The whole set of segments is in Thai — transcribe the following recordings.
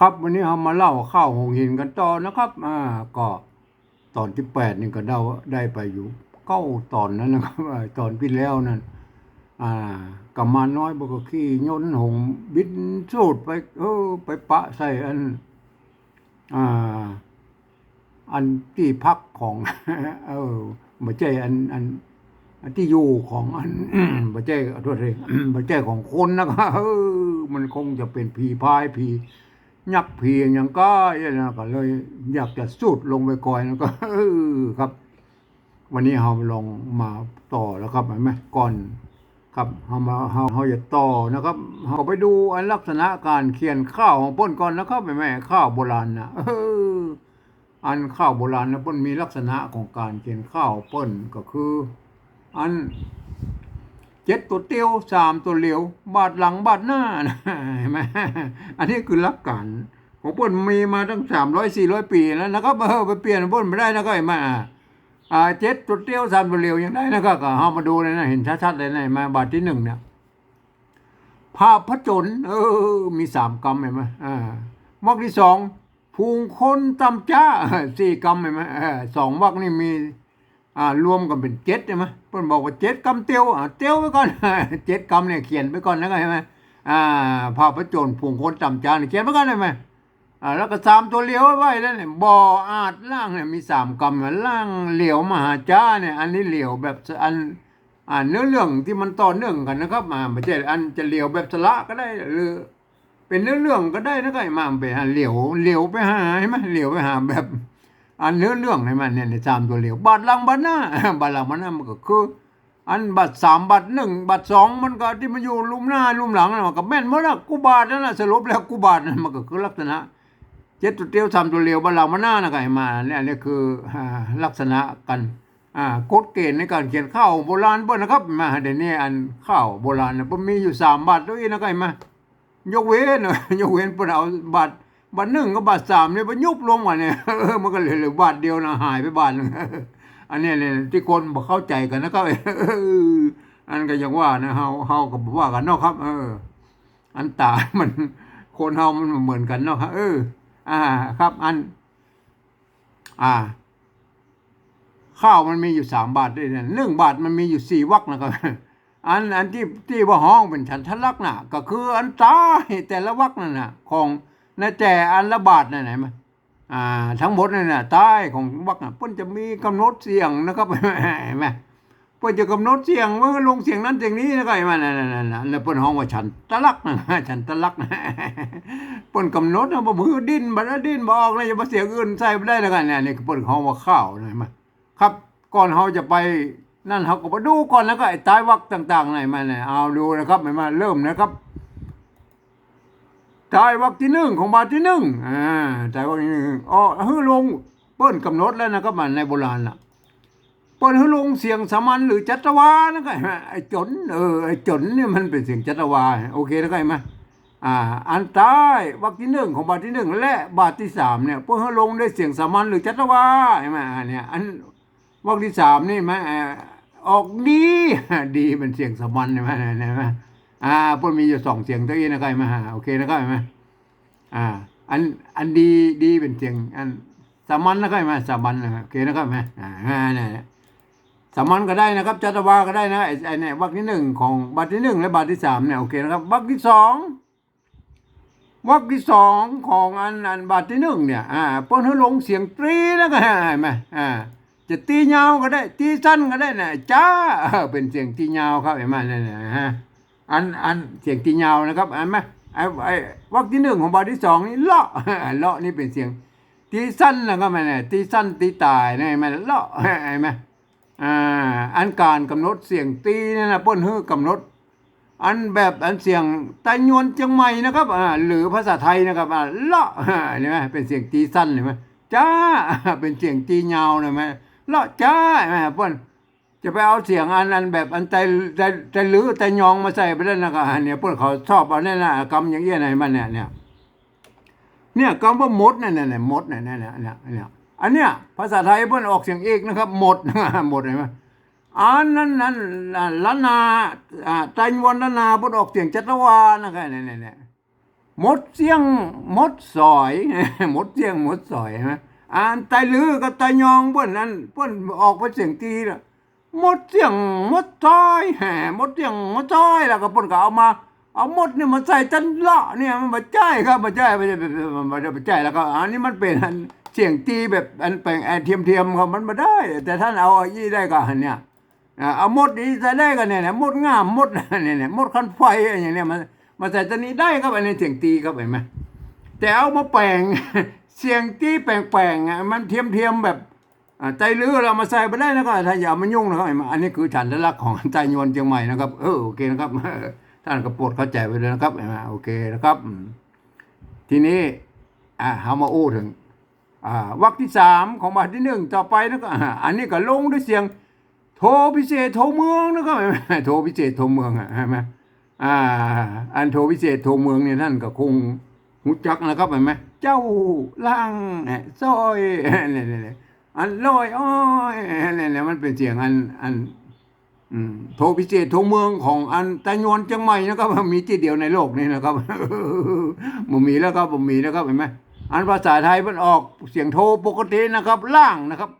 ครับวันนี้เรามาเล่าข้าวหงหินกันต่อนะครับ อ่า ก็ตอนที่แปดนี่ก็เดาได้ไปอยู่เก้าตอนนั้นนะครับตอนที่แล้วนั่นอ่ากำมาน้อยบกขี้ยนหงบินสูดไปเออไปปะใส่อันอ่าอันที่พักของ เออไม่ใช่อันอันอันที่อยู่ของอันไม่ใช่ขอโทษเลยไม่ใช่ของคนนะครับเออมันคงจะเป็นผีพายผี ยักษ์ผีอย่างก็อย่างนั้นก็เลย อยากจะสูดลงไปก่อนแล้วก็เออครับ วันนี้เราลองมาต่อแล้วครับเห็นไหมก่อนครับเรามาเราเราจะต่อนะครับเราไปดูอันลักษณะการเขียนข้าวของเป้นก่อนนะครับเห็นไหมข้าวโบราณนะเอออันข้าวโบราณนะเป้นมีลักษณะของการเขียนข้าวเป้นก็คือ อัน เจ็ดตัวเตียวสามตัวเหลียว บาทหลังบาทหน้านะเห็นไหมอันนี้คือหลักการของเป้นมีมาตั้งสามร้อยสี่ร้อยปีแล้วนะครับเออไปเปลี่ยนเป้นไม่ได้นะครับเห็นไหมอ่าเจ็ดตัวเตียวสามตัวเหลียวยังได้นะครับก็เอามาดูเลยนะเห็นชัดๆเลยนะเห็นมาบาทที่หนึ่งเนี่ยภาพพระจนเออ มีสามกรรมเห็นไหมอ่าวรรคที่สองภูงคนตำจ้าสี่กรรมเห็นไหมสองวรรคนี่มี อ่ารวมกันเป็นเจ็ดใช่ไหมเพิ่นบอกว่าเจ็ดกำเตียวอ่าเตียวไปก่อนเจ็ดกำเนี่ยเขียนไปก่อนแล้วก็ใช่ไหมอ่าภาพพระโจรผูงคนจำจานเขียนไปก่อนได้ไหมอ่าแล้วก็สามตัวเลี้ยวไว้แล้วเนี่ยบ่ออาจล่างเนี่ยมีสามกำเนี่ยล่างเหลียวมหาจ้าเนี่ยอันนี้เหลียวแบบอันอ่าเนื้อเรื่องที่มันต่อเนื่องกันนะครับมาไม่ใช่อันจะเหลียวแบบสละก็ได้หรือเป็นเนื้อเรื่องก็ได้นะครับมาเป็นอันเหลียวเหลียวไปหาใช่ไหมเหลียวไปหาแบบ อันเนื้อเรื่องในมันเนี่ยในสามตัวเหลียวบาทหลังบาทหน้าบาทหลังบาทหน้ามันก็คือ อันบาทสามบาทหนึ่งบาทสองมันก็ที่มันอยู่ลุ่มหน้าลุ่มหลังนั่นมันก็แม่นหมดละกูบาทนั่นแหละสรุปแล้วกูบาทนั่นมันก็คือลักษณะเจ็ดตัวเตียวสามตัวเหลียวบาทหลังบาทหน้านะก็ให้มาเนี่ยนนี้คือลักษณะกันอ่ากฎเกณฑ์ในการเขียนข้าวโบราณเปิ้นนะครับมาเดี๋ยวนี้อันข้าวโบราณเนี่ยมันมีอยู่สามบาทด้วยนะก็ให้มายกเว้นยกเว้นเปิ้นเอาบาท บาทหนึ่งกับบาทสามเนี่ยมันยุบลงมาเนี่ยเออมันก็เหลือเหลือบาทเดียวนะหายไปบาทนึงอันนี้เนี่ยที่คนบอกเข้าใจกันนะครับอันก็ยังว่านะเฮาเฮาก็บว่ากันเนาะครับ เออ อันตามันคนเฮามันเหมือนกันเนาะครับเออ อ่า ครับ อัน อ่า ข้าวมันมีอยู่สามบาทด้วยเนี่ยหนึ่งบาทมันมีอยู่สี่วักนะครับอันอันที่ที่ว่าห้องเป็นฉันทลักษณ์น่ะ ก็คืออันตายแต่ละวักนั่นน่ะ ของ ในแต่อันละบาทนั่นไหนมาอ่า ทั้งหมดนั่นะใต้ของวักนะเพิ่นจะมีกำหนดเสียงนะครับเห็นไหมเพิ่นจะกำหนดเสียงว่าลงเสียงนั้นเสียงนี้นะครับเห็นไหมนั่นนั่นนั่นแล้วเพิ่นห้องว่าฉันตะลักนะฉันตะลักนะเพิ่นกำหนดนะบ่มือดิ้นบ่ได้ดิ้นบ่ออกเลยอย่ามาเสียงอื่นใส่บ่ได้แล้วกันเนี่ยนี่เพิ่นห้องว่าข้าวนะเห็นไหมครับก่อนเขาจะไปนั่นเขาก็มาดูก่อนแล้วก็ไอ้ตายวักต่างๆไหนมาเนี่ยเอาดูนะครับไม่มาเริ่มนะครับ ตายวักที่หนึ่งของบาทที่หนึ่งอ่าตายวักที่หนึ่งอ๋อฮือลงเปิ้นกำหนดแล้วนะครับมันในโบราณน่ะเปิ้นฮือลงเสียงสามัญหรือจัตวานะครับไอ้จนเออไอ้จนเนี่ยมันเป็นเสียงจัตวาโอเคแล้วก็เห็นไหมอ่าอันตายวักที่หนึ่งของบาทที่หนึ่งและบาทที่สามเนี่ยเปิ้นฮือลงได้เสียงสามัญหรือจัตวาเห็นไหมอันเนี่ยอันวรรคที่สามนี่ไหมเอ่ออกดีดีเป็นเสียงสมัญใช่ไหมเห็นไหม อ่าพวกมีอยู่สองเสียงตัวเองนะครับไหมฮะโอเคนะครับไหมอ่า อันอันดีดีเป็นเสียง อันสามัญนะครับไหมสามัญนะครับโอเคนะครับไหมอ่าเนี่ยสามัญก็ได้นะครับจัตวาก็ได้นะไอ้ไอ้เนี่ยวรรที่หนึ่งของบาทที่หนึ่งและบาทที่สามเนี่ยโอเคนะครับวรรที่สองวรรที่สองของอันอันบาทที่หนึ่งเนี่ยอ่าเปิ้นให้ลงเสียงตรีนะครับไหมอ่าจะตียาวก็ได้ ตีสั้นก็ได้นะจ้าเป็นเสียงตียาวครับเห็นไหมนี่นนะฮะ อันอันเสียงตียานะครับเห็นไหมไอ้ไอ้วรรคที่หนึ่งของบาทที่สองนี่เลาะเลาะนี่เป็นเสียง ตีสั้นนะครับมันเนี่ยตีสั้นตีตายนะเห็นไหมเลาะเห็นไหมอ่าอันการกำหนดเสียงตีนั่นะป้นฮื้อกำหนด อันแบบอันเสียงไตยวนเชียงใหม่นะครับอ่าหรือภาษาไทยนะครับอ่าเลาะเห็นไหมเป็นเสียงตีสั้นเห็นไหมจ้าเป็นเสียงตียาเห็นไหมเลาะจ้าแม่เพิ่น จะไปเอาเสียงอันนั้นแบบอันใจใจใจลือใจยองมาใส่ไปได้นะครับเนี่ยเพิ่นเขาชอบเอาแน่นะกำอย่างเงี้ยไหนมันเนี่ยเนี่ยเนี่ยคำว่ามดนั่นน่ะเนี่ยมดนั่นน่ะเนี่ยเนี่ยเนี่ยอันเนี้ยภาษาไทยเพิ่อนออกเสียงเอกนะครับหมดหมดเห็นไหมอันนั้นนั้นล้านนาอ่าไตรวนล้านนาเพิ่นออกเสียงจัตวานะครับเนี่ยเนี่ยเนี่ยหมดเสียงหมดสอยหมดเสียงหมดสอยฮะอ่านไตลือกับไตยองเพิ่อนนั้นเพิ่อนออกเป็นเสียงตีละ หมดเสียงหมดซอยแหมหมดเสียงหมดซอยแล้วก็เพิ่นก็เอามาเอาหมดเนี่ยมาใส่จันละเนี่ยมันมาจ่ายครับมาจ่ายไม่ใช่มันมาจ่ายแล้วก็อันนี้มันเป็นอันเสียงตีแบบอันเป็นอันเทียมเทียมๆครับมันมาได้ แต่ท่านเอาอ้ยี่ได้ก็อันเนี่ยเอาหมดนี้ใส่ได้กันเนี่ยหมดงามหมดเนี่ยเนี่ยหมดคันไฟอะไรอย่างเนี้ยมันมาใส่ตัวนี้ได้ครับอันนี้เสียงตีครับเห็นไหมแต่เอามาแปลงเสียงตีแปลงๆอะมันเทียมเทียมๆแบบ ใจลื้อเรามาใส่ไปได้นะครับถ้าอย่ามายุ่งนะครับอันนี้คือฉันลักษณ์ของใจยวนเชียงใหม่นะครับเออโอเคนะครับท่านก็โปรดเข้าใจไปเลยนะครับเห็นไหมโอเคนะครับ ทีนี้อ่าเอามาอู้ถึงอ่าวรรคที่สามของบาทที่หนึ่งต่อไปนะครับอันนี้ก็ลงด้วยเสียง โทพิเศษโทเมืองนะครับโทพิเศษโทเมืองอะใช่ไหมอ่า อันโทพิเศษโทเมืองเนี่ยท่านก็คงหูจักนะครับเห็นไหมเจ้าล่างซอยเนี่ยเนี่ย อันลอยอ้อยเนี่ยเนี่ยมันเป็นเสียงอันอันโทรพิเศษโทรเมืองของอันตะยวนเชียงใหม่นะครับมีที่เดียวในโลกนี้นะครับบ่มีแล้วครับบ่มีแล้วครับเห็นไหมอันภาษาไทยมันออกเสียงโทรปกตินะครับ ล่างนะครับ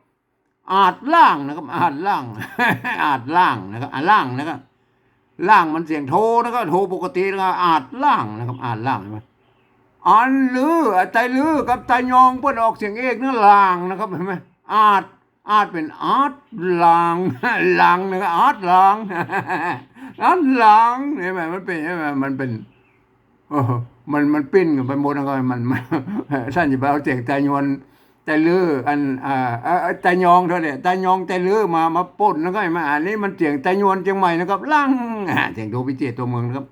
อาจล่างนะครับ อาจล่าง อาจล่างนะครับอาล่างนะครับล่างมันเสียงโทนะครับโทปกตินะครับอาจล่างนะครับ อาจล่างใช่ไหมอันลือไตลือกับไตยองเพิ่นออกเสียงเอกนั่นล่างนะครับเห็นไหม อาจอาจเป็นอาจล่างล่างนะครับอาจล่างอาจล่างเห็นไหมมันเป็นเห็นไหมมันเป็นเออมันมันปิ้นกันไปหมดแล้วก็มันมันท่านจะไปเอาเสียงไตยวนไตลืออันอ่าอ่อไตยองเท่าเนี่ยไตยองไตลือมามาป่นแล้วก็มาอันนี้มันเสียงไตยวนเชียงใหม่นะครับล่งเสียงโทพิเจตตัวเมืองนะครับ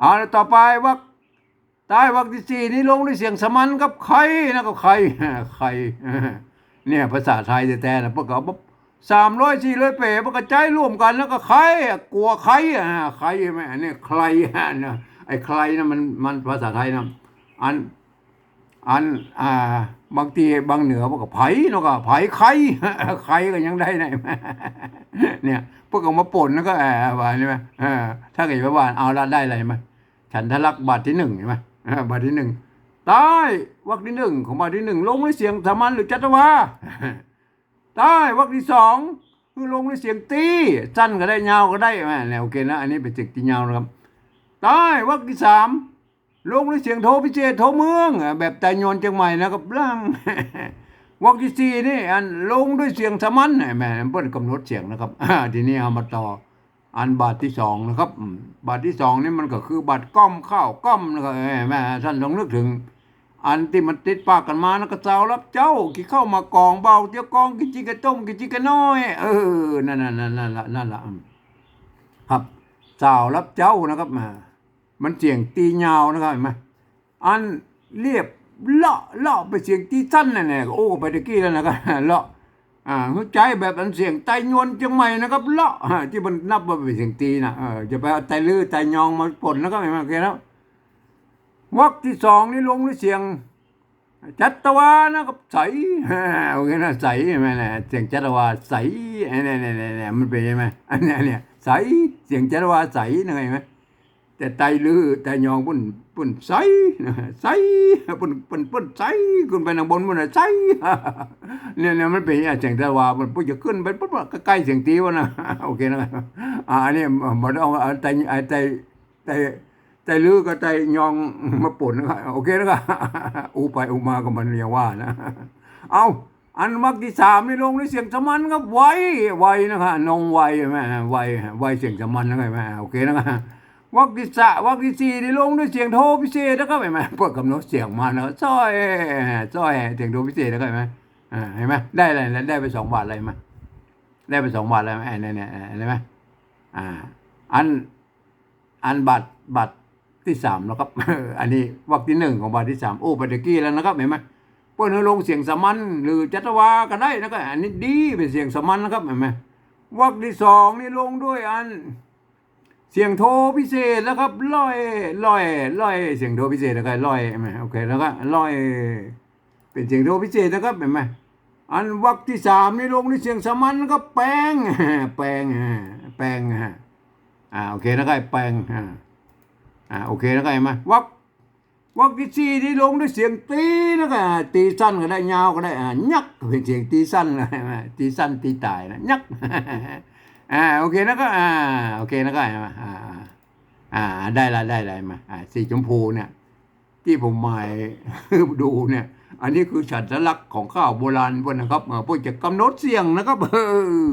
เอาแล้วต่อไปวักใต้วักที่สี่นี่ลงด้วยเสียงสมันกับใครนะครับใครใคร เนี่ยภาษาไทยแต่ๆนะพวกเขาสามร้อยสี่ร้อยเป๋พวกกระจายร่วมกันแล้วก็ใครกลัวใครอะใครไหมอันนี้ใครอะนะไอ้ใครนะมันมันภาษาไทยนะอันอันอ่าบางทีบางเหนือพวกก็ไผ่เนาะก็ไผ่ใครใครก็ยังได้ไหนเนี่ยพวกก็มาป่นแล้วก็แอบว่าใช่ไหมถ้าเกิดว่าเอาละได้อะไรไหมฉันทะลักบาทที่หนึ่งใช่ไหมบาทที่หนึ่ง ต้วรรคที่หนึ่งของบาที่หนึ่งลงด้วยเสียงสามัญหรือจัตวาใต้วรรคที่สองคือลงด้วยเสียงตีสั้นก็ได้ยาวก็ได้แหมเนี่ยโอเคนะอันนี้เป็นเสียงตียาวนะครับใต้วรรคที่สามลงด้วยเสียงโทพิเศษโทเมือง แบบแต่ยนเชียงใหม่นะครับล่างวักที่สี่นี่อันลงด้วยเสียงสามัญแหมเพิ่นกำหนดเสียงนะครับทีนี้เอามาต่ออันบาทที่สองนะครับ บาทที่สองนี่มันก็คือบาทก้อมข้าวก้อมนะครับแหมท่านลองนึกถึง อันที่มันติดปากกันมานะก็เจ้ารับเจ้ากี่เข้ามากองเบาเจ้ากองกินจิกระต้มกินจิกระน้อย เออนั่นนั่นนั่นนั่นละนั่นละครับเจ้ารับเจ้านะครับมา มันเสียงตียาวนะครับเห็นไหมอันเรียบเลาะเลาะไปเสียงตีสั้นนั่นแหละโอ้ไปตะกี้แล้วนะครับเลาะอ่าหัวใจแบบอันเสียงไตยวนเชียงใหม่นะครับเลาะที่มันนับว่าเป็นเสียงตีนะเออจะไปเอาไตลื้อไตยองมาปนนะครับเห็นไหมโอเคแล้ว วรรคที่สองนี่ลงด้วยเสียง จัตวานะครับใสโอเคนะใสใช่ไหมเนี่ยเสียงจัตวาใสเนี่ยเนี่ยเนี่ยเนี่ยมันเป็นยังไงอันเนี้ยเนี่ยใสเสียงจัตวาใสนะเห็นไหมแต่ไตลือแต่ยองปุ่นปุ่นใสใสปุ่นปุ่นปุ่นใสขึ้นไปทางบนปุ่นใสเนี่ยเนี่ยมันเป็นอย่างเสียงแต่ว่ามันปุ่นจะขึ้นไปปุ๊บก็ใกล้เสียงตีวะนะโอเคนะอ่าอันนี้มันเอาเอาไตไตไต ไตลือกับไตยองมาปนนะครับโอเคนะครับอูไปอูมาก็มันเรียกว่านะ เอาอันมักที่สามนี่ลงด้วยเสียงสมันครับไวไวนะครับนงไวไหมไวไวเสียงสมันนะครับแม่โอเคนะครับวักที่สะวักที่สี่นี่ลงด้วยเสียงโทพิเศษนะครับเห็นไหมเพื่อกำหนดเสียงมาแล้วจ้อยจ้อยเสียงโทพิเศษนะครับเห็นไหมอ่าเห็นไหมได้อะไรได้ไปสองบาทอะไรมาได้ไปสองบาทอะไรไหมเนี่ยเนี่ยเห็นไหมอ่าอันอันบัตรบัตร ที่สามแล้วครับ อันนี้วักที่หนึ่งของบาทที่สามโอ้ปตะกี้แล้วนะครับเห็นไหมเพื่อนลงเสียงสมัญหรือจัตวาก็ได้นะครับอันนี้ดีเป็นเสียงสมัญนะครับเห็นไหมวักที่สองนี่ลงด้วยอัน เสียงโทพิเศษแล้วครับลอยลอยลอยเสียงโทพิเศษแล้วก็ลอยเห็นไหมโอเคแล้วก็ลอยเป็นเสียงโทพิเศษนะครับเห็นไหมอันวรรคที่สามนี่ลงด้วยเสียงสมัญแล้วก็แปลงแปลงแปลงอ่าโอเคแล้วก็แปลงอ่า อ่าโอเคแล้วก็เห็นไหมวรรควักที่สี่ที่ลงด้วยเสียงตีนะก็ตีสั้นก็ได้ยาวก็ได้อ่ายักเป็นเสียงตีสั้นเลยตีสั้นตีตายนะยักอ่าโอเคนะก็อ่าโอเคนะก็อ่าอ่าอ่าได้ละได้ละมาอ่าสีชมพูเนี่ยที่ผมหมายดูเนี่ย อันนี้คือฉันลักษณ์ของข้าวโบราณพวกนะครับเออพวกจะกำหนดเสียงนะครับเออ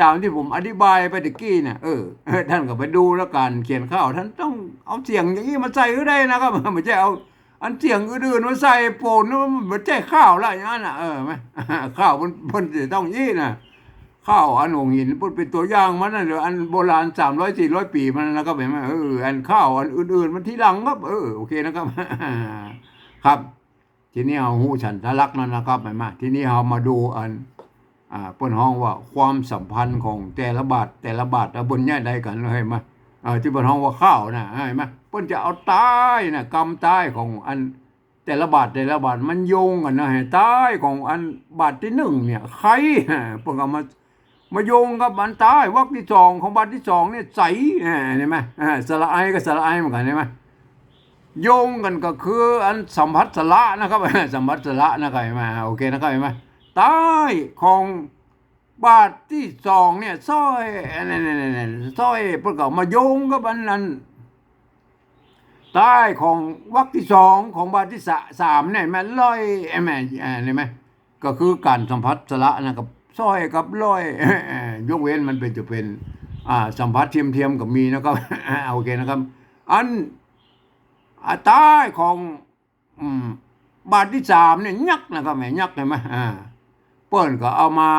ตามที่ผมอธิบายไปตะกี้เนี่ยเออท่านก็ไปดูแล้วกันเขียนข้าวท่านต้องเอาเสียงอย่างนี้มาใส่ก็ได้นะครับไม่ใช่เอาอันเสียงอื่นๆมาใส่โปนนะมันไม่ใช่ข้าวละอย่างนั้นน่ะเออไหมข้าวมันมันจะต้องยี่นะข้าวอันหงหินพูดเป็นตัวอย่างมันนะเดี๋ยวอันโบราณสามร้อยสี่ร้อยปีมันนะครับเห็นไหมเอออันข้าวอันอื่นๆมันที่หลังครับ เออโอเคนะครับ ครับ ทีนี้เอาหูฉันทะลักนั่นนะครับเห็นไหมทีนี้เรามาดูอัน อ่าเปิ้นห้องว่าความสัมพันธ์ของแต่ละบาทแต่ละบาทบนแย่ใดกันเลยเห็นไหมอ่าที่เปิ้นห้องว่าข้าวนะเห็นไหมเปิ้นจะเอาใต้นะกำใต้ของอันแต่ละบาทแต่ละบาทมันโยงกันนะให้ใต้ของอันบาทที่หนึ่งเนี่ยใครเปิ้นก็มามาโยงกับอันใต้วรรคที่สองของบาทที่สองเนี่ยใสเห็นไหมอ่าสระไอกับสระไอเหมือนกันเห็นไหมโยงกันก็คืออันสัมผัสสละนะครับสัมผัสสละนะครับเห็นไหมโอเคนะครับเห็นไหม ใต้ของบาทที่สองเนี่ยสร้อยนี่นี่นี่สร้อยพื่อก็มาโยงกับอันนั้นใต้ของวรรคที่สองของบาทที่สามเนี่ยแม่ร้อยเห็นไหมอ่าเห็นไหมก็คือการสัมผัสสละนะครับสร้อยกับร้อยยกเว้นมันเป็นจะเป็นอ่าสัมผัสเทียมเทียมๆกับมีนะครับโอเคนะครับ อันใต้ของอืมบาทที่สามเนี่ยยักษ์นะครับแม่ยักษ์เห็นไหมอ่า เปิ้นก็เอามา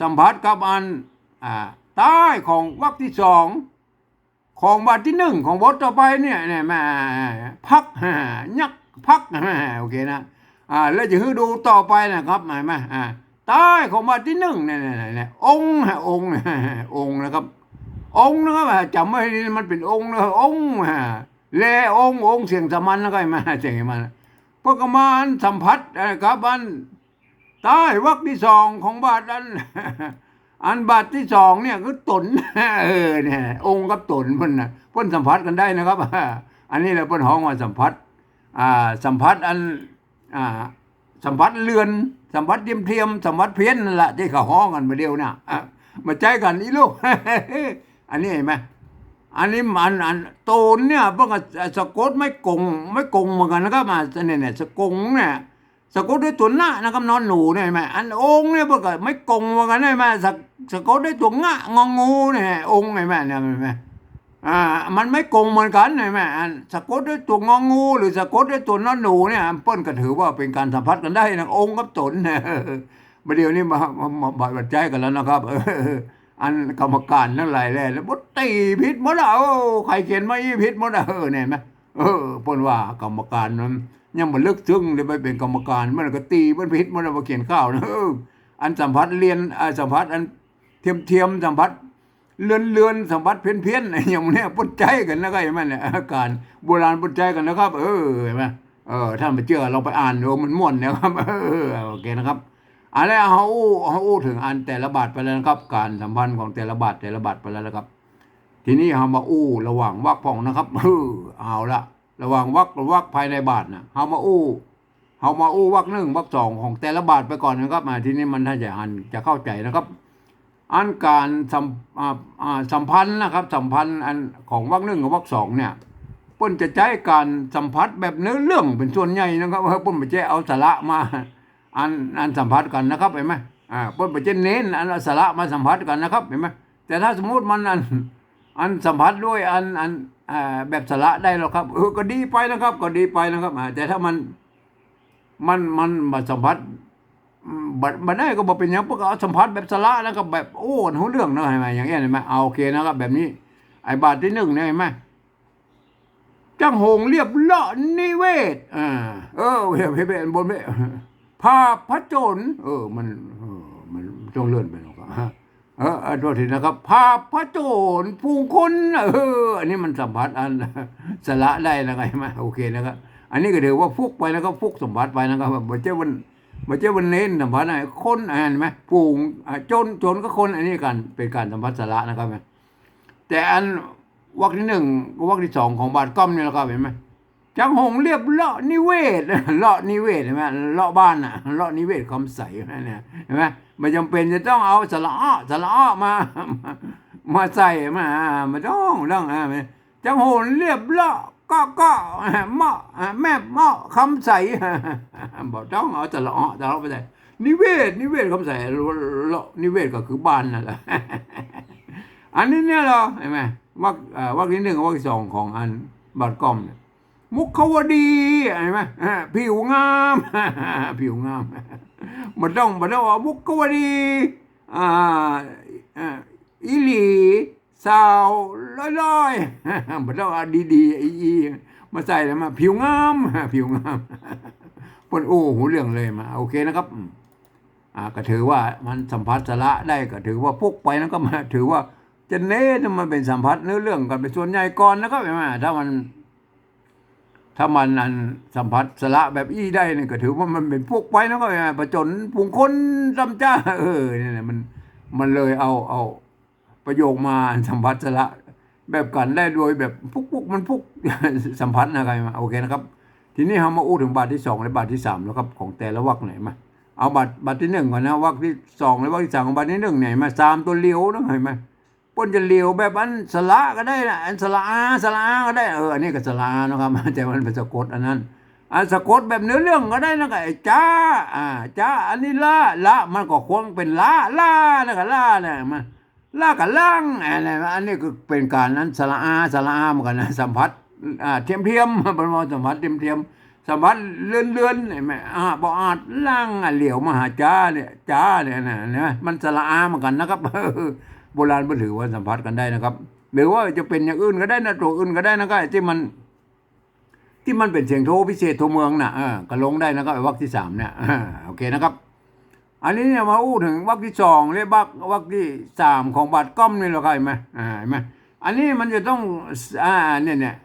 สัมผัสกับอันอ่าใต้ของวรรคที่สองของบทที่หนึ่งของบทต่อไปเนี่ยเนี่ยแม่พักอ่ายักพักโอเคนะอ่าแล้วจะให้ดูต่อไปนะครับห็นไหมอ่าใต้ของบทที่หนึ่งเนี่ยเนี่ยเนี่ยองค์องค์องค์นะครับ องค์นะครับจำไว้ให้มันเป็นองค์นะองค์แลองค์องค์เสียงสมันแล้วก็มาเสียงมันพวกกมานสัมผัสกับอัน ใต้วักที่สองของบาทอัน อันบาทที่สองเนี่ยคือตนเออเนี่ยองค์กับตนมันนะเพ่นสัมผัสกันได้นะครับ อันนี้แหละเพ่นห้องว่าสัมผัสอ่าสัมผัสอันอ่าสัมผัสเลือนสัมผัสเทียมเทียมสัมผัสเพี้ยนนั่นแหละที่เขาห้องกันมาเดียวน่ะมาใจกันอีลูกอันนี้เห็นไหมอันนี้มันอันโตนเนี่ยพวกสะกดไม่กงไม่กงเหมือนกันนะครับมาเนี่ยเนี่ยสะกงเนี่ย สะกดด้วยตัวหน้านะครับนอนหนูเนี่ยไหมอันองค์เนี่ยพวกไม่กงเหมือนกันเห็นไหมสะสะกดด้วยตัวงะงองูเนี่ยองค์เห็นไหมเนี่ยไหมอ่ามันไม่กงเหมือนกันเห็นไหมอันสะกดด้วยตัวงองู หรือสะกดด้วยตัวนอนหนูเนี่ยเปิ้นก็ถือว่าเป็นการสัมผัสกันได้นะองค์กับตนเนี่ยประเดี๋ยวนี้มามามาดใจกันแล้วนะครับเอออันกรรมการทั้งหลายแหล่แล้วบตีผิดหมดอะโอ้ใครเขียนมาอีผิดหมดเออเนี่ยไหมเออเพิ่นว่ากรรมการมัน ยังบ่ลึกซึ้งเลยไปเป็นกรรมการมันก็ตีมันผิดมันมาเขียนข้าวนะอันสัมผัสเรียนอ่าสัมผัสอันเทียมเทียมสัมผัสเลื่อนเลือนสัมผัสเพี้ยนเพี้ยนอย่างเนี้ยปนใจกันนะก็อย่างนั้นเนี่ยอาการโบราณปนใจกันนะครับ เออเห็นไหมเออถ้าไม่เชื่อเราไปอ่านดูมันม่วนนะครับเออโอเคนะครับอันนี้เขาอู้เขาอู้ถึงอันแต่ละบาทไปแล้วนะครับ การสัมพันธ์ของแต่ละบาทแต่ละบาทไปแล้วนะครับ ทีนี้เขามาอู้ระหว่างวักพองนะครับเออเอาละ ระหว่างวักวักภายในบาทนะเขามาอู้เขามาอู้วักหนึ่งวักสองของแต่ละบาทไปก่อนนะครับมาที่นี้มันถ้าจะอ่านจะเข้าใจนะครับ อันการสัมอ่าสัมพันธ์นะครับ สัมพันธ์อันของวักหนึ่งกับวักสองเนี่ยเปิ้นจะใช้การสัมผัสแบบเนื้อเรื่องเป็นส่วนใหญ่นะครับเปิ้นไม่ใช่เอาสาระมาอันอันสัมผัสกันนะครับเห็นไหมอ่าเปิ้นไปเจเน้นอันสาระมาสัมผัสกันนะครับเห็นไหมแต่ถ้าสมมติมันอันอันสัมผัสด้วยอันอัน แบบสาระได้แล้วครับเออก็ดีไปนะครับ ก็ดีไปนะครับอ่าแต่ถ้ามันมันมันมาสัมผัสบัดบัดได้ก็บอกเป็นอย่างพวกเอาสัมผัสแบบสาระนะครับแบบโอ้หูเรื่องนะเห็นไหมอย่างเงี้ยเห็นไหมเอาโอเคนะครับ แบบนี้ ไอ้บาทที่หนึ่งเนี่ยเห็นไหมจังหงเรียบเลาะนิเวศอ่าเออเฮ้ยเฮ้ยบนเฮ้ยภาพพระโจนเออ มันเออมันต้องเลื่อนไป เออเออโทษทีนะครับ ภาพพระโจนผู้คนเออ อันนี้มันสัมผัสอันสละได้นะครับไหมโอเคนะครับ อันนี้ก็ถือว่าฟุกไปนะครับฟุกสัมผัสไปนะครับบ่เจ้าวันบ่เจ้าวันเน้นสัมผัสไหนคนอ่านไหมผู้อ่าจนจนก็คนอันนี้กันเป็นการสัมผัสสละนะครับแต่อันวรรคที่หนึ่งกับวรรคที่สองของบาทก้อมเนี่ยนะครับเห็นไหม จังหงเรียบเลาะนิเวศเลาะนิเวศเห็นไหมเลาะบ้านน่ะเลาะนิเวศคำใสเนี่ยเห็นไหมไม่จำเป็นจะต้องเอาสระอ้อสระอ้อมามา มาใส่มาไม่ต้องต้องอ่าจังหงเรียบเลาะก็ก็เหมาะแม่เหมาะคำใสบอกต้องเอาสระอ้อสระอ้อไปใส่นิเวศ นิเวศคำใสเลาะนิเวศก็คือบ้านนั่นแหละอันนี้เนี่ยเหรอเห็นไหมวักเอ่อวักที่หนึ่งวักที่สองของอันบัตรก้อมเนี่ย มุขวดีเห็นไหมผิวงามผิวงามมันต้องมันต้องว่ามุขวดีอ่าอ่าอีลีสาวลอยๆมันต้องเอาดีๆไอ้อีมาใส่แล้วมาผิวงามผิวงามปนโอ้หูเรื่องเลยมาโอเคนะครับอ่าก็ถือว่ามันสัมผัสสาระได้ก็ถือว่าพกไปแล้วก็มาถือว่าจะเน้นมันเป็นสัมผัสเนื้อเรื่องกันเป็นส่วนใหญ่ก่อนนะครับเห็นไหมถ้ามัน ถ้ามันอันสัมผัสสละแบบอี้ได้นี่ก็ถือว่ามันเป็นพวกไปนะก็เห็นไหมประจนปุงคนจำจ้า เออเนี่ยมันมันเลยเอาเอาประโยคมาสัมผัสสละแบบกันได้โดยแบบพุกพุกมันพุกสัมผัสนะครับมาโอเคนะครับ ทีนี้เรามาอู้ถึงบาทที่สองและบาทที่สามแล้วครับของแต่ละวรรคไหนมาเอาบาทบาทที่หนึ่งก่อนนะวรรคที่สองและวรรคที่สามของบาทที่หนึ่งไหนมาสามตัวเลี้ยวนะเห็นไหม ปนจะเหลียวแบบอันสละก็ได้นะอันสละอาสละอาก็ได้เอออันนี้ก็สละอานะครับแต่มันเป็นสะกดอันนั้นอันสะกดแบบเนื้อเรื่องก็ได้นะก็ไอ้จ้าอ่าจ้าอันนี้ละละมันก็ควงเป็นละละนะก็ละเนี่ยมันละกับล่างอะไรอันนี้ก็เป็นการนั้นสละอาสละอาเหมือนกันนะสัมผัสอ่าเทียมเทียมเป็นสัมผัสเทียมเทียมสัมผัสเลื่อนเลื่อนๆเห็นไหมอ่าบออาจล่างอะเหลียวมหาจ้าเนี่ยจ้าเนี่ยนะเนไหมมันสละอาเหมือนกันนะครับ โบราณก็ถือว่าสัมผัสกันได้นะครับ หรือว่าจะเป็นอย่างอื่นก็ได้นะตัวอื่นก็ได้นะก็ไอ้ที่มัน ที่มันเป็นเสียงโทพิเศษโทเมืองน่ะเออก็ลงได้นะครับไอ้วรรคที่สามเนี่ยโอเคนะครับ อันนี้เนี่ยมาอู้ถึงวรรคที่สองและวรรควรรคที่สามของบาทก้อมนี่เรอครับเห็นไหมอ่าเห็นไหมอันนี้มันจะต้องอ่าเนี่ยเนี่ย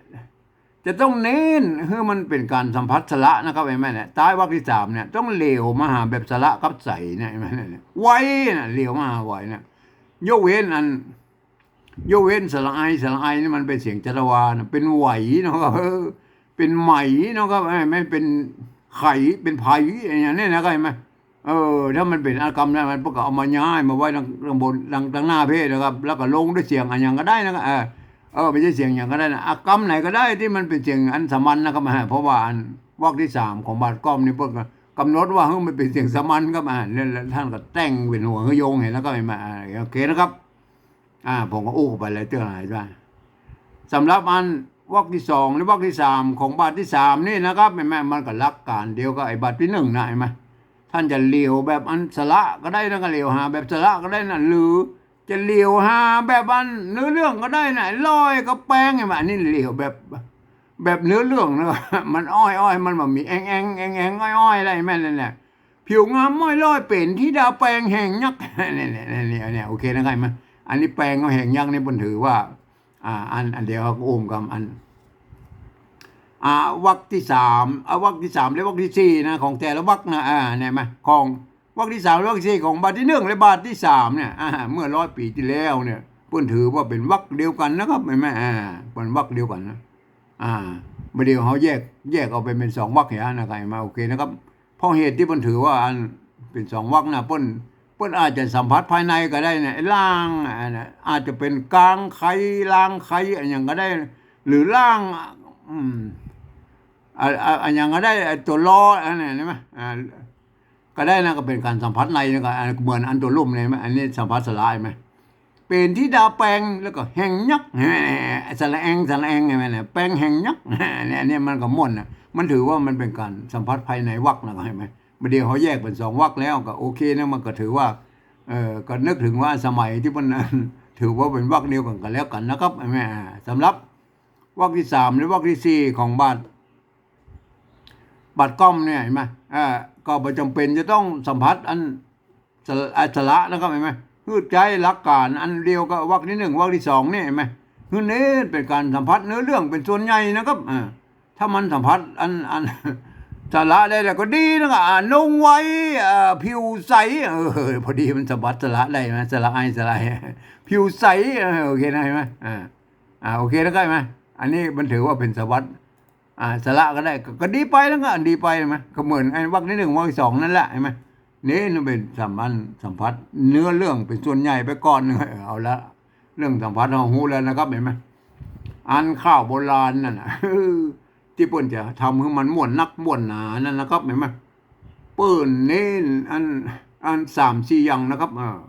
จะต้องเน้นคือมันเป็นการสัมผัสสละนะครับเห็นไหมเนี่ยใต้วรรคที่สามเนี่ยต้องเหลวมาหาแบบสละกับใสเนี่ยเห็นไหมเนี่ยไวน่ะเหลวมาหาไว้เนี่ย ยกเว้นอันยกเว้นสระไอสระไอนี่มันเป็นเสียงจัตวานะเป็นไหวเนาะครับเป็นไหมเนาะครับไม่เป็นไข่เป็นไผ่อย่างนี้นะครับเห็นไหมเออ ถ้ามันเป็นอากรรมนะมันก็เอามาย้ายมาไว้ทางทางบนทางทางหน้าเพศนะครับ แล้วก็ลงด้วยเสียงอันอย่างก็ได้นะครับเออเออไม่ใช่เสียงอย่างก็ได้นะอากรรมไหนก็ได้ที่มันเป็นเสียงอันสามัญนะครับเพราะว่าอันวรรคที่สามของบาทก้อมนี่พวก กำหนดว่าเฮ้ยมันเป็นเสียงสามัญก็มาแล้วท่านก็แต่งเป็นหัวเขาโยงเห็นแล้วก็ไม่มาโอเคนะครับ อ่า ผมก็อู้ไปเลยเตือนอะไรด้วยสำหรับอันวรรคที่สองหรือวรรคที่สามของบาทที่สามนี่นะครับแม่แม่มันก็ลักการเดียวกับไอ้บาทที่หนึ่งนะเห็นไหมท่านจะเลียวแบบอันสละก็ได้นะก็เลียวหา แบบสละก็ได้นะหรือจะเลียวหาแบบอันเนื้อเรื่องก็ได้นะลอยก็แป้งไงมันอันนี้เลียวแบบ แบบเนื้อเรื่องเนะมันอ้อยอ้อยมันแบบมีแองแองแองแองอ้อยอ้อยอะไรแม่นั่นแหละผิวงามม้อยลอยเป็นที่ดาวแปลงแห่งยักษ์เนี่ยเนี่ยเนี่ยเนี่ยโอเคนะครมันอันนี้แปลงก็แห่งยักษ์นี่บนถือว่า อ่า อันอันเดียวก็อุ้มกับอันอ่าวรรคที่สามอ่าวรรคที่สามและวรรคที่สี่นะของแต่ละวรรคนะอ่าเนี่ยไหมของวรรคที่สามและวรรคที่สี่ของบาทที่หนึ่งและบาทที่สามเนี่ยอ่าเมื่อร้อยปีที่แล้วเนี่ยเพิ่นถือว่าเป็นวรรคเดียวกันนะครับไม่ไหมอ่าเป็นวรรคเดียวกันนะ อ่าประเดี๋ยวเขาแยกแยกออกไปเป็นสองวรรคอย่างนั้นนะครับมาโอเคนะครับเพราะเหตุที่เพิ่นถือว่าอันเป็นสองวรรคนะเพิ่นเพิ่นอาจจะสัมผัสภายในก็ได้นี่ล่างอะนอาจจะเป็นกลางไข่ล่างไข่อะไรอย่างก็ได้ หรือล่างอืมอันอย่างก็ได้ตัวล้ออันนี้ใช่ไหมอ่าก็ได้นะก็เป็นการสัมผัสในนะก็อ่าเหมือนอันตัวลุ่มเลยไหมอันนี้สัมผัสสลายไหม เป็นที่ดาวแปลงแล้วก็แห่งยักษ์แหมสละแองสละแองไงเนี่ยแปลงแห่งยักษ์เนี่ยอันนี้มันก็ม่นนะมันถือว่ามันเป็นการสัมผัสภายในวักนะเห็นไหมเดี๋ยวเขาแยกเป็นสองวรรแล้วก็โอเคนะมันก็ถือว่าเออก็นึกถึงว่าสมัยที่มันถือว่าเป็นวรรเดียวกันกันแล้วกันนะครับแม่สำหรับวรรที่สามหรือวรรที่สี่ของบาทบาทก้อมเนี่ยเห็นไหมอ่าก็ไม่จำเป็นจะต้องสัมผัสอันสละอัสละนะครับเห็นไหม คือใจหลักการอันเดียวกับวรรคที่หนึ่งวรรคที่สองนี่เห็นไหมคือเน้นเป็นการสัมผัสเนื้อเรื่องเป็นส่วนใหญ่นะครับอ่าถ้ามันสัมผัสอันอันสาระได้แล้วก็ดีนะอ่านุ่งไว้ผิวใสเออพอดีมันสะบัดสาระได้ไหมสาระไอสาระผิวใสโอเคนะเห็นไหมอ่าอ่าโอเคนะใกล้ไหมอันนี้มันถือว่าเป็นสวัสดอ่าสระก็ได้ก็ดีไปแล้วก็ดีไปไหมก็เหมือนไอ้วรรคที่หนึ่งวรรคที่สองนั่นแหละใช่ไหม นี่นั่นเป็นสัมพันธ์สัมพัทธ์เนื้อเรื่องเป็นส่วนใหญ่ไปก่อนหนึ่งเอาละเรื่องสัมพัทธ์เราหูแล้วนะครับเห็นไหมอันข้าวโบราณนั่นนะที่เปิ้นจะทำให้มันม่วนนักม่วนหนานั่นนะครับเห็นไหมเปิ้นเน้นอันอันสามสี่อย่างนะครับเออ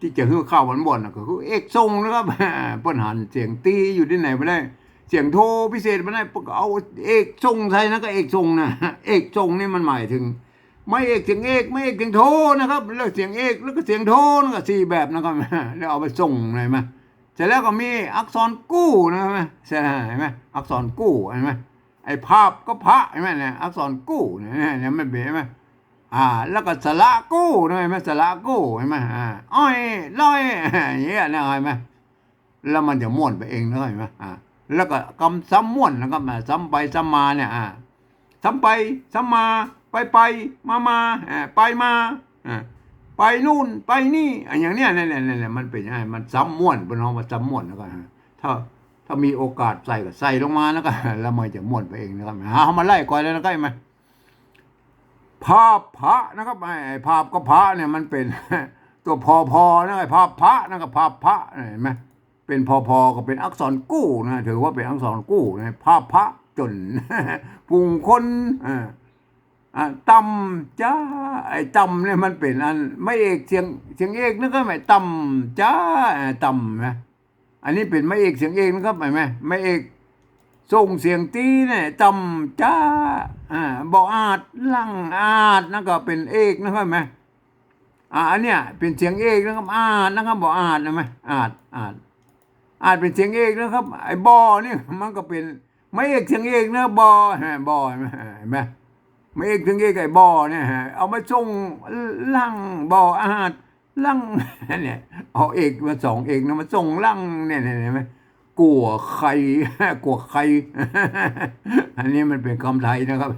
ที่จะฮื้อข้าวหวานบ่อนก็คือเอกทรงนะครับเปิ้นหันเสียงตีอยู่ที่ไหนไม่ได้เสียงโทพิเศษไม่ได้เปิ้นก็เอาเอกทรงไทยนะก็เอกทรงนะเอกทรงนี่มันหมายถึง ไม่เอกเสียงเอกไม่เอกเสียงโทนะครับแล้วเสียงเอกแล้วก็เสียงโทนั่นก็สี่แบบนะครับแล้วเอาไปส่งไหนมเสร็จแล้วก็มีอักษรกู้นะครับใช่ไหมเห็นไหมอักษรกู้เห็นไหมไอ้ภาพก็พระเห็นไหมเนี่ยอักษรกู้เนี่ยเนี่ยมันเป็นเห็นไหมอ่า แล้วก็สละกู้นะเห็นไหมสละกู้เห็นไหมอ่าอ้อยลอยอย่างเงี้ยนะเห็นไหมแล้วมันจะม่วนไปเองนะเห็นไหมอ่าแล้วก็คำซ้ำม่วนนะครับอ่าซ้ำไปซ้ำมาเนี่ยอ่าซ้ำไปซ้ำมา ไปไปมามาไปมาไปนู่นไปนี่อย่างเนี้ยเนี่ยเนี่ยเนี่ยมันเป็นยังไงมันซ้ำม่วนเป็นน้องว่าซ้ำม่วนแล้วก็ถ้าถ้ามีโอกาสใส่ก็ใส่ลงมาแล้วก็แล้วมันจะม่วนไปเองนะครับเอามาไล่ก่อนเลยนะครับไหมภาพพระนะครับไอ้ภาพก็พระเนี่ยมันเป็น ตัวพอพอนะไอ้ภาพพระนะครับภาพพระเห็นไหมเป็นพอพอก็เป็นอักษรกู้นะถือว่าเป็นอักษรกู้นะภาพพระจนปุงคนอ่า ตำจ้าไอ้ตำเนี่ยมันเป็นอันไม่เอกเสียงเสียงเอกนึกก็ไม่ตำจ้าอ่าตำนะอันนี้เป็นไม่เอกเสียงเอกนะครับเห็นไหมไม่เอกส่งเสียงตีเนี่ยจำจ้าอ่าบอกอาจลังอาจนั่นก็เป็นเอกนะครับไหมอ่าอันเนี้ยเป็นเสียงเอกนะครับอาจนะครับบอกอาจนะไหมอาจอาจอาจเป็นเสียงเอกนะครับ ไอ้บอเนี่ยมันก็เป็นไม่เอกเสียงเอกนะบอฮะบอเห็นไหม มไม่เอกเสียงเอกไอ้บอเนี่ยฮะเอามาส่งลังบออาจลังเนี่ยเอาเอกมาสองเอกนะมาส่งลังเนี่ยเห็นไหมกัวใครกลัวใครอันนี้มันเป็นคำไทยนะครับ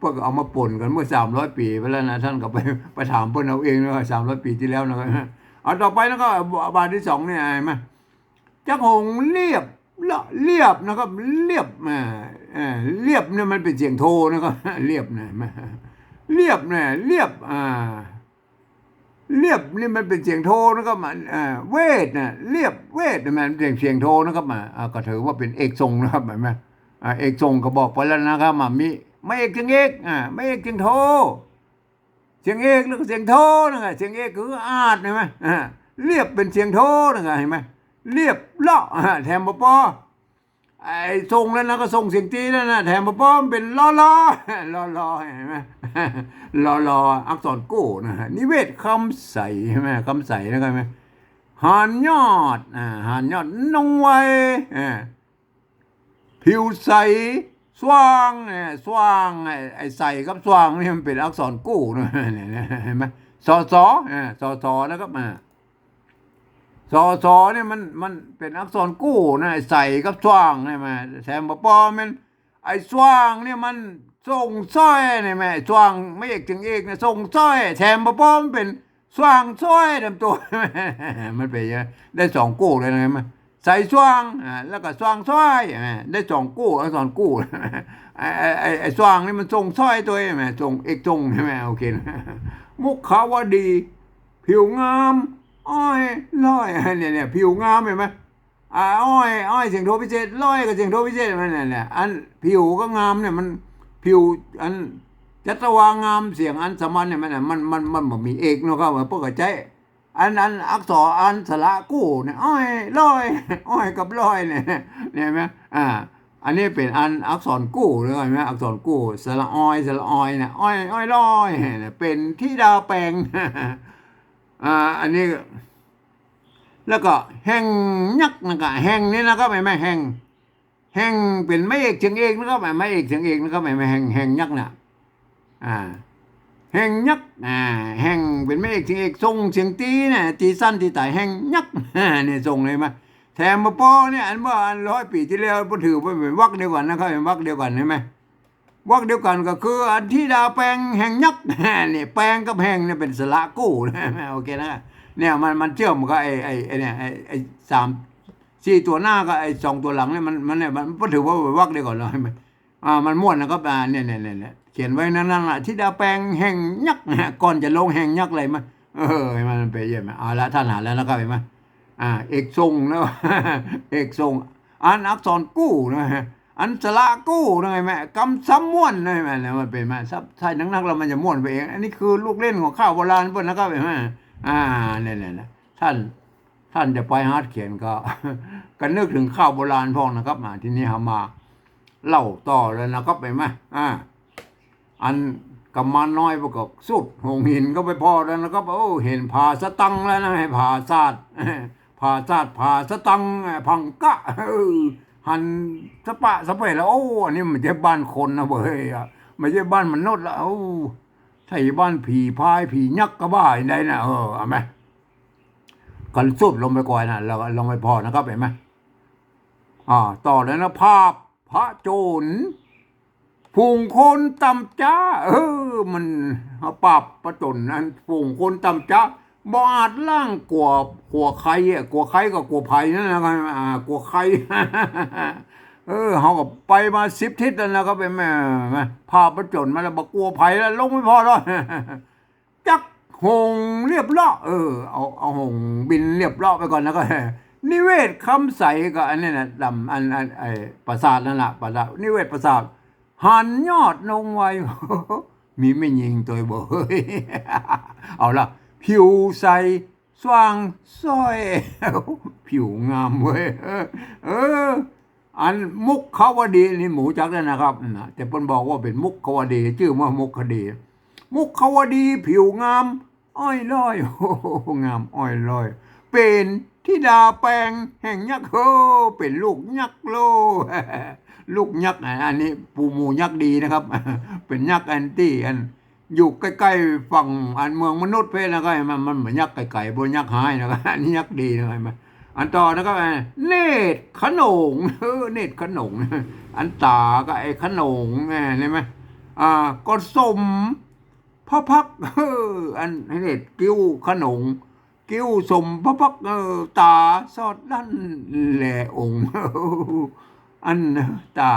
พวกเอามาป่นกันเมื่อสามร้อยปีไปแล้วนะท่านก็ไปไปถามเพื่อนเอาเองนะสามร้อยปีที่แล้วนะครับเอาต่อไปแล้วก็บาทที่สองเนี่ยเห็นไหมจักหงเรียบเรียบนะครับ เรียบอ่าอ่า เรียบเนี่ยมันเป็นเสียงโทนะครับเรียบเนี่ยเห็นไหมเรียบเนี่ยเรียบอ่าเรียบนี่มันเป็นเสียงโทนะครับมันอ่าเวทนะเรียบเวทมันเป็นเสียงโทนะครับมาอ่าก็ถือว่าเป็นเอกทรงนะครับเห็นไหมอ่าเอกทรงก็บอกไปแล้วนะครับมามีไม่เอกเสียงเอกอ่าไม่เอกเสียงโทเสียงเอกแล้วก็เสียงโทนะครับเสียงเอกคืออาดเห็นไหมเรียบเป็นเสียงโทนะครับเห็นไหมเรียบเลาะแถมปอ ไอ้ทรงแล้วนะก็ทรงเสียงตีแล้วนะแถมปปอมเป็นล้อล้อล้อล้อเห็นไหมรอรออักษรกู้นะนิเวศคำใสใช่ไหมคำใสนะครับไหมหานยอดอ่าหานยอดนงไวผิวใสสว่างเนี่ยสว่างไอ้ใสกับสว่างนี่มันเป็นอักษรกู้นะเนี่ยเห็นไหมสอสอสอสอนะครับอ่า สอสอเนี่ยมันมันเป็นอักษรกู้นะใส่กับสว่างใช่ไหมแถมปอมันไอ้สว่างเนี่ยมันส่งสร้อยนี่แม่สว่างไม่เอกถึงเอกนะส่งสร้อยแถมปป้อมนเป็นสว่างสร้อยทำตัวมันเป็นยังได้สองกู้เลยนะมั้ยใส่สว่างอ่าแล้วก็สว่างสร้อยอ่ได้สองกู้อักษรกู้ไอ้ไอ้ไอ้สว่างนี่มันส่งสร้อยตัวแม่ส่งเอกส่งใช่ไหมโอเคมุขาวดี ผิวงาม อ้อยลอยเนี่ยเนี่ยผิวงามเห็นไหมอ้อยอ้อยเสียงโทพิเศษร้อยกับเสียงโทพิเศษมันเนี่ยเนี่ยอันผิวก็งามเนี่ยมันผิวอันจัตวางามเสียงอันสมันเนี่ยมันมันมันมันมีเอกเนาะครับว่าพวกกระใจอันอันอักษรอันสระกู้เนี่ยอ้อยร้อยอ้อยกับร้อยเนี่ยเนี่ยเห็นไหมอ่าอันนี้เป็นอันอักษรกู้เลยเห็นไหมอักษรกู้สระอ้อยสระอ้อยเนี่ยอ้อยอ้อยร้อยเนี่ยเป็นที่ดาวแปลง อ่าอันนี้ แล้วก็แห่งยักษ์นะครับแห่งนี่นะครับไม่ไม่แห่งแห่งเป็นไม่เอกเสียงเอกนะครับไม่ไม่เอกเสียงเอกนะครับไม่ไม่แห่งแห่งยักษ์นะอ่าแห่งยักษ์อ่าแห่งเป็นไม่เอกเสียงเอกทรงเสียงตีเนี่ยตีสั้นตีไต่แห่งยักษ์เนี่ยทรงเลยมาแถมมาปอเนี่ยอันว่าอันร้อยปีที่แล้วพูดถือว่าเป็นวักเดียวกันนะครับเป็นวักเดียวกันใช่ไหม วักเดียวกันก็คืออันที่ดาวแปลงแห่งยักษ์เนี่ยแปลงกับแห่งเนี่ยเป็นสระกู้โอเคนะเนี่ยมันมันเชื่อมกับไอ้ไอ้ไอ้เนี่ยไอ้ไอ้สามสี่ตัวหน้ากับไอ้สองตัวหลังเนี่ยมันมันเนี่ยมันก็ถือว่าวักเดียวก่อนเลยไหมอ่ามันม่วนนะครับอ่าเนี่ยเนี่ยเนี่ยเขียนไว้นั่นนั่นแหละที่ดาแปลงแห่งยักษ์ก่อนจะลงแห่งยักษ์อะไรมาเออไหมมันไปเยี่ยมไหมเอาละท่านหาแล้วนะครับเห็นไหมอ่า เอกทรงนะเอกทรงอันอักษรกู้นะฮะ อันสระกู้นะเห็นไหมกำซ้ำม่วนนะเห็นไหมเนี่ยมันเป็นแมาซับใช่นักนักๆเรามันจะม่วนไปเอง อันนี้คือลูกเล่นของข้าวโบราณเพื่อนนะครับเห็นไหมอ่าเนี่ยเนี่ยท่านท่านจะไปฮาร์ดเขียนก็ก็นึกถึงข้าวโบราณพองนะครับมาที่นี่หามาเล่าต่อเลยนะครับไปไหมอ่าอันกำมันน้อยประกอบสุดหงหินก็ไปพอแล้วนะครับโอ้เห็นผ่าสตังแล้วนะให้ผ่าซาดผ่าซาดผ่าสตังพังกะ หันสปะสเปะแล้วโอ้อันนี้มันไม่ใช่บ้านคนนะเว้ยอะไม่ใช่บ้านมนุษย์และโอ้ใช่บ้านผีพายผียักษ์ก็บ้าอย่างไรนะเออเอาไหมกันสุดลงไปก่อนนะเราลงไปพอนะครับเห็นไหมอ่าต่อเลยนะภาพพระโจรฝูงคนตำจ้า เออ มันปราบประจนนั้นฝูงคนตำจ้า บอาจล่างกลัวกลัวใครอะกลัวใครก็กลัวภัยนั่นนะครับอ่ากลัวใครเออเขาก็ไปมาสิบทิศแล้วนะครับเป็นแม่แม่พาประจนมาแล้วบอกกลัวภัยแล้วลงไม่พอแล้วจักหงเรียบเลาะเออเอาเอาหงบินเรียบเลาะไปก่อนแล้วก็นิเวศคำใสก็อันนี้นะดำอันอันไอปราสาทนั่นแหละปราสาทนิเวศปราสาทหันยอดลงไว้มีไม่ยิงตัวเบยเอาละ ผิวใสสว่างสร้อย ผิวงามเว้ยเออ อันมุกขาวดีนี่หมูจักแล้นะครับนะแต่เพิ่นบอกว่าเป็นมุกขาวดีชื่อว่ามุกคดีมุกขาวดีผิวงาม อ้อยลอยโอ้งามอ้อยลอย เป็นทิดาแปลงแห่งยักษ์โฮเป็นลูกยักษ์โลลูกยักษ์อันนี้ปูหมูยักษ์ดีนะครับ เป็นยักษ์แอนตี้อัน อยู่ใกล้ๆฝั่งอันเมืองมนุษย์เพศนะครับมันมันเหมือนยักษ์ไก่ๆบนยักษ์หายนะครับอันนี้ยักษ์ดีนะครับอันต่อนะครับเนตรขนงเออเนตรขนงอันตาก็ไอ้ขนงไงเห็นไหมอ่าก็สมพระพักเอออันเน็ตกิ้วขนงกิ้วสมพระพักเออตาสอดด้านแหลองค์ อันตา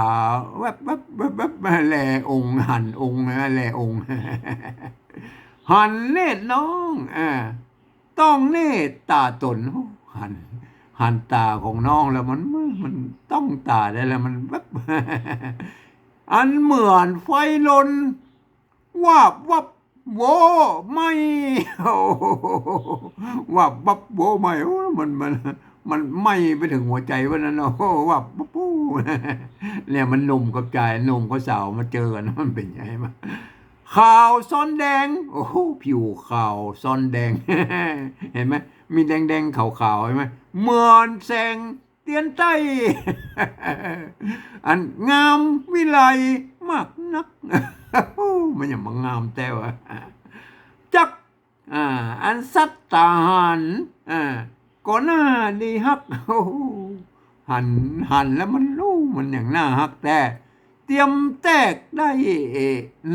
แวบแวบแวบแวบแลองหันองแลองหันเนตรน้องอ่าต้องเนตตาตนหันหันตาของน้องแล้วมันมันต้องตาได้แล้วมันแวบอันเหมือนไฟลนวับวับโวไม่วับวับโวไม่มันมันมันไม่ไปถึงหัวใจวันนั้นโอ้โหวับวับ เนี่ยมันหนุ่มกับใจหนุ่มกับสาวมาเจอกันมันเป็นยังไงมาขาวซ้อนแดง โอ้โหผิวขาวซ้อนแดง เห็นไหมมีแดงแดงๆขาวขาวๆเห็นไหมเหมือนแสงเตียนใต้อันงามวิไลมากนักมันย่างมางามแต่ว่าจักอันสัตตาหันอ่าก็น่าดีฮักโอ้ หันหันแล้วมันรู้มันอย่างน่าฮักแต่เตรียมแตกได้เอ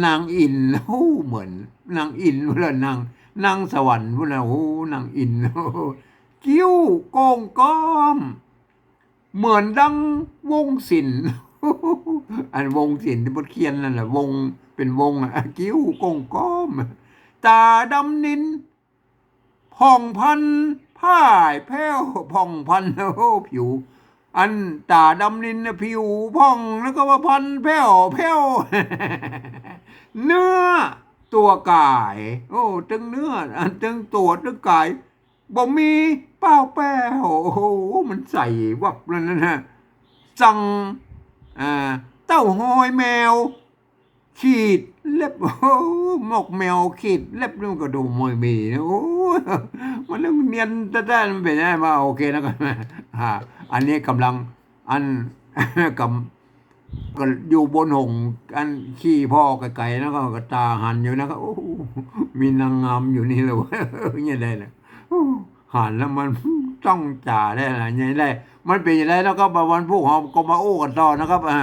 นางอินโอ้เหมือนนางอินเวลานางนางสวรรค์เวลาโอ้นางอินโอ้คิ้วโกงก้อม เหมือนดังวงศิลอันวงศิลที่บทเขียนนั่นแหละวงเป็นวงอะคิ้วโกงก้อม ตาดำนินผ่องพันผ้ายแผ้วผ่องพันโอ้ผิว อันตาดำนินผิวผ่องแล้วก็ว่าพันแผ้วแผ้วเนื้อตัวกาย โอ้ตึงเนื้ออันตึงตัวตึงกายบ่มีเป้าแป้วโอ้โหมันใส่วับแล้วนั่นฮะสั่งอ่าเต้าหอยแมว ขีดเล็บโอ้หมกแมวขีดเล็บนี่มันก็ดูมวยมีนะโอ้มันเรื่องเนียนแต่ได้มันเป็นยังไงมาโอเคนะครับ อันนี้กำลังอันกำก็อยู่บนหงอันขี้พ่อไก่ๆแล้วก็กตาหันอยู่นะครับโอ้มีนางงามอยู่นี่เลยเนี่ยได้เลยหันแล้วมันต้องจ่าได้อะไรเนี่ยได้ มันเป็นอย่างไรแล้วก็วันพวกเราก็มาโอ้กันต่อนะครับอ่า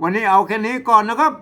วันนี้เอาแค่นี้ก่อนนะครับ